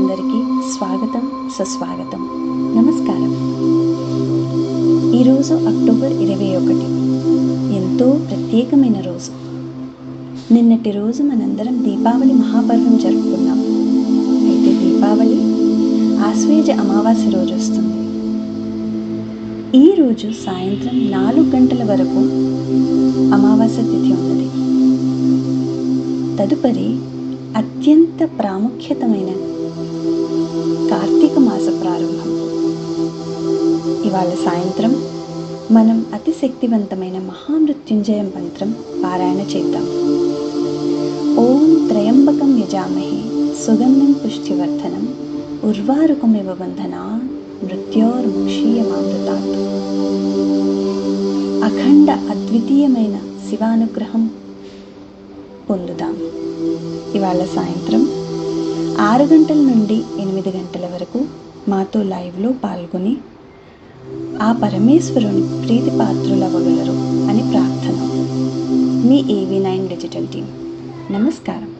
స్వాగతం సుస్వాగతం. నమస్కారం. ఈరోజు అక్టోబర్ ఇరవై ఒకటి. ఎంతో ప్రత్యేకమైన రోజు. నిన్నటి రోజు మనందరం దీపావళి మహాపర్వం జరుపుకున్నాం. అయితే దీపావళి ఆశ్వేజ అమావాస్య రోజు వస్తుంది. ఈ రోజు సాయంత్రం నాలుగు గంటల వరకు అమావాస్య తిథి ఉన్నది. తదుపరి అత్యంత ప్రాముఖ్యతమైన కార్తీక మాస ప్రారంభం. ఇవాళ సాయంత్రం మనం అతి శక్తివంతమైన మహామృత్యుంజయ మంత్రం పారాయణ చేద్దాం. ఓం త్రయంబకం యజామహే సుగంధం పుష్టివర్ధనం ఉర్వారుకమివ బంధనా మృత్యోర్ముక్షీయమామృతాత్. అఖండ అద్వితీయమైన శివానుగ్రహం పొందుదాం. ఇవాళ సాయంత్రం ఆరు గంటల నుండి ఎనిమిది గంటల వరకు మాతో లైవ్లో పాల్గొని ఆ పరమేశ్వరుని ప్రీతి పాత్రులవ్వగలరు అని ప్రార్థన. మీ ఏవి నైన్ డిజిటల్ టీం నమస్కారం.